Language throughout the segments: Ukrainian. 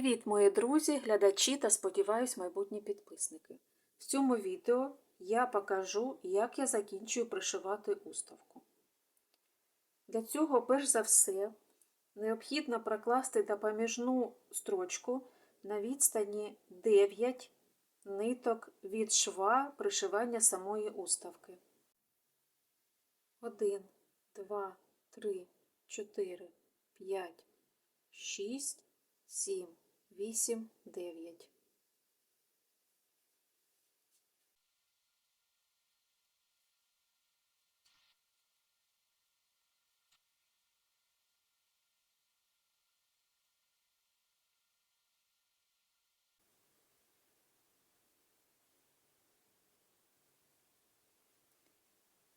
Привіт, мої друзі, глядачі та сподіваюсь, майбутні підписники. В цьому відео я покажу, як я закінчую пришивати уставку. Для цього, перш за все, необхідно прокласти допоміжну строчку на відстані 9 ниток від шва пришивання самої уставки. 1, 2, 3, 4, 5, 6, 7, 8, 9.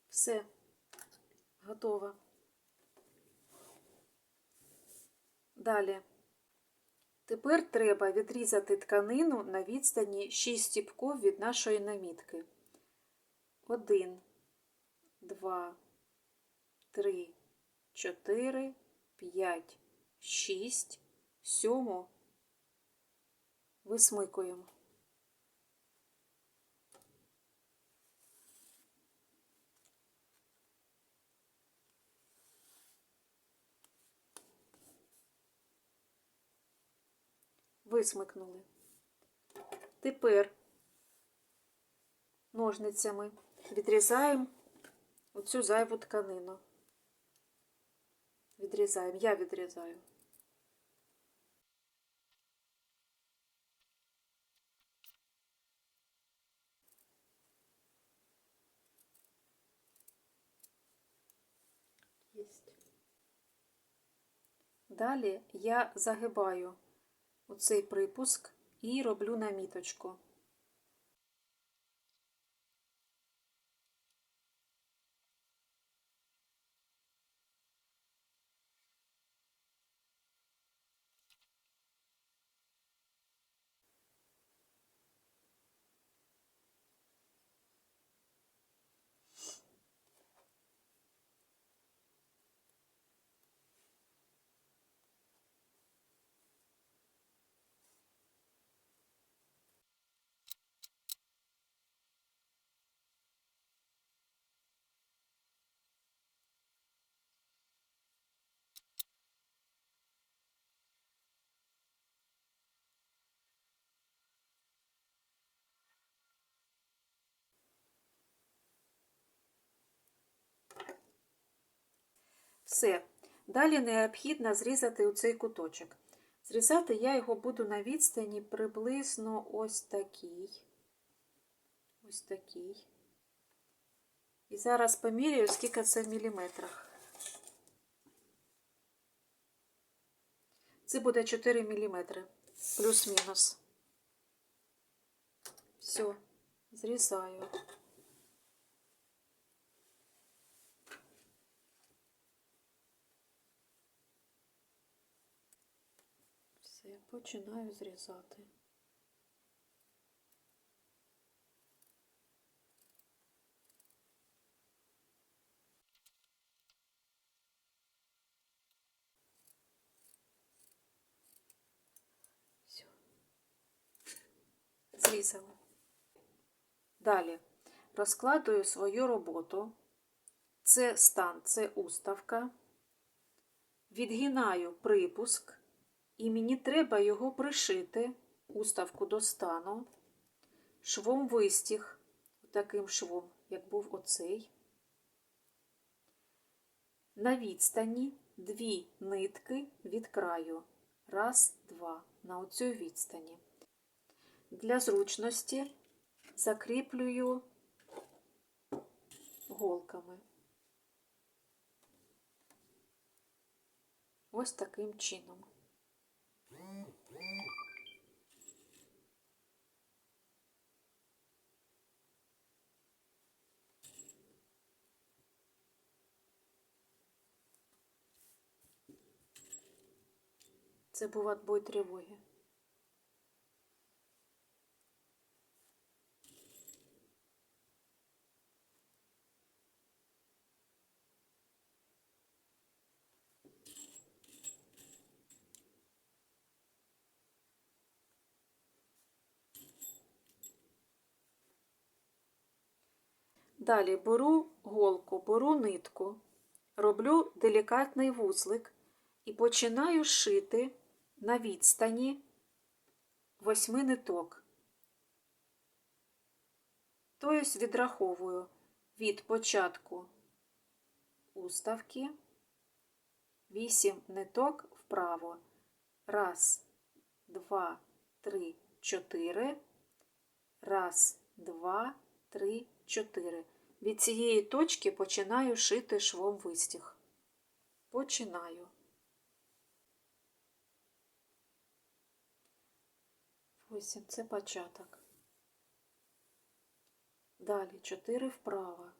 Все, готово. Далі. Тепер треба відрізати тканину на відстані 6 стіпків від нашої намітки. 1, 2, 3, 4, 5, 6, 7. Висмикуємо. Висмикнули. Тепер ножницями відрізаємо оцю зайву тканину. Відрізаємо, я відрізаю. Далі я загибаю оцей припуск і роблю наміточку. Все. Далі необхідно зрізати оцей куточок. Зрізати я його буду на відстані приблизно ось такий. Ось такий. І зараз поміряю, скільки це в міліметрах. Це буде 4 міліметри, плюс-мінус. Все, зрізаю. Все, починаю зрізати. Все. Зрізала. Далі розкладую свою роботу. Це стан, це уставка. Відгинаю припуск. І мені треба його пришити, уставку до стану, швом вистіг, таким швом, як був оцей. На відстані дві нитки від краю. Раз, два. На оцю відстані. Для зручності закріплюю голками. Ось таким чином. Це був відбой тривоги. Далі беру голку, беру нитку, роблю делікатний вузлик і починаю шити на відстані восьми ниток. Тобто відраховую від початку уставки 8 ниток вправо. Раз, два, три, чотири. Раз, два, три, чотири. Від цієї точки починаю шити швом вистіг. Починаю. Восім це початок. Далі чотири вправо.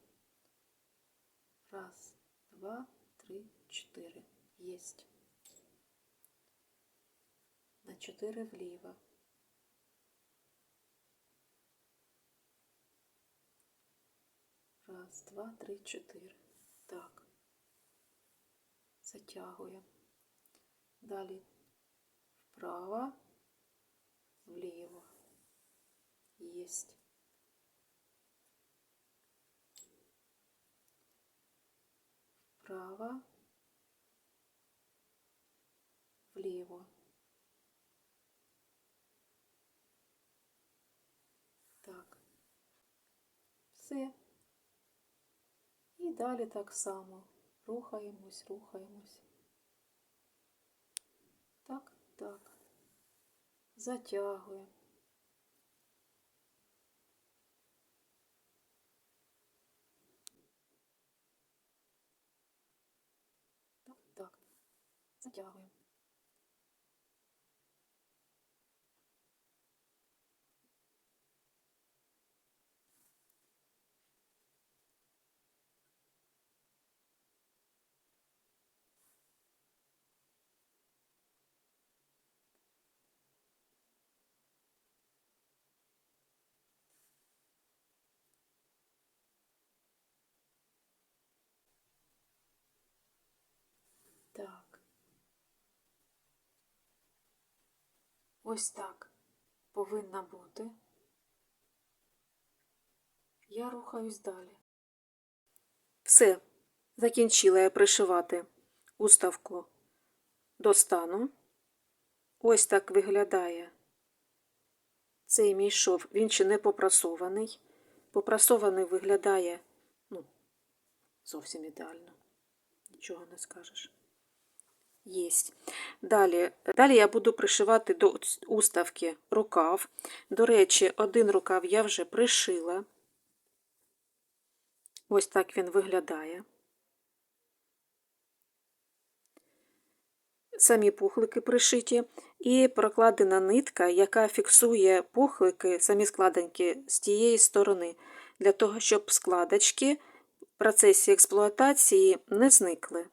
Раз, два, три, чотири. Єсть. На чотири вліво. Раз, два, три, чотири. Так. Затягуємо. Далі вправо, вліво. Єсть. Вправо, вліво. Так. Все. Далі так само. Рухаємось, рухаємось. Так, так. Затягуємо. Так, так. Затягуємо. Так. Ось так повинна бути. Я рухаюсь далі. Все. Закінчила я пришивати уставку до стану. Ось так виглядає цей мій шов. Він ще не попрасований. Попрасований виглядає, ну, зовсім ідеально. Нічого не скажеш. Єсть. Далі, далі я буду пришивати до уставки рукав. До речі, один рукав я вже пришила. Ось так він виглядає. Самі пухлики пришиті, і прокладена нитка, яка фіксує пухлики, самі складинки з тієї сторони, для того, щоб складочки в процесі експлуатації не зникли.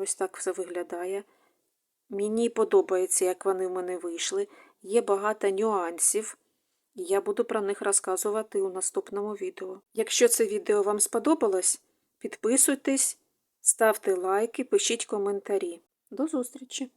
Ось так все виглядає. Мені подобається, як вони в мене вийшли. Є багато нюансів, і я буду про них розказувати у наступному відео. Якщо це відео вам сподобалось, підписуйтесь, ставте лайки, пишіть коментарі. До зустрічі!